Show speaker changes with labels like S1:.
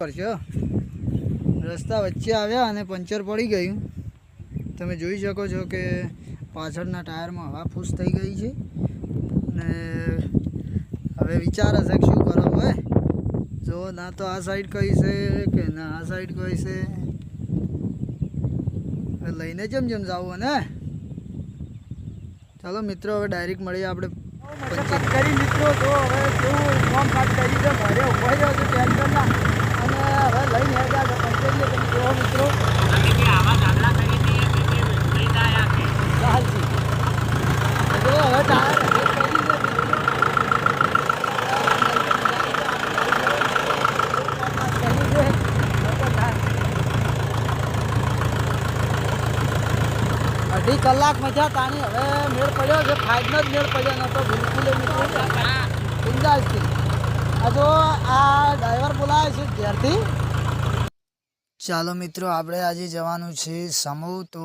S1: કરશો રસ્તા વચ્ચે આવ્યા અને પંચર પડી ગયું. તમે જોઈ શકો છો કે પાછળના ટાયરમાં હવા ફૂસ થઈ ગઈ છે. અને હવે વિચાર હશે કે શું કરો હોય જો, ના તો આ સાઈડ કઈ છે કે ના, આ સાઈડ કઈ છે? લઈને જેમ જેમ જવું ને ચાલો મિત્રો, હવે ડાયરેક્ટ મળીએ આપણે
S2: કરી મિત્રો. તો હવે કેવું ફોર્મ કરી છે. ઘરે ઊભો રહ્યો છે ટેન્શનના અને હવે લઈને હેડ્યા છે પંચાયતીએ તમે જોવો મિત્રો ચાલશે જો હવે ટાયર હવે કરી છે કરી છે લોકો ટાયર અઢી કલાક મજા તાણી. હવે મેળ પડ્યો છે ફાઇનલ જ મેળ પડ્યો નહોતો બિલકુલ એ મિત્રો બિંદાસથી. આ જો આ ડ્રાઈવર બોલાવે છે ઘેરથી.
S1: ચાલો મિત્રો, આપણે આજે જવાનું છે સમૂહ તો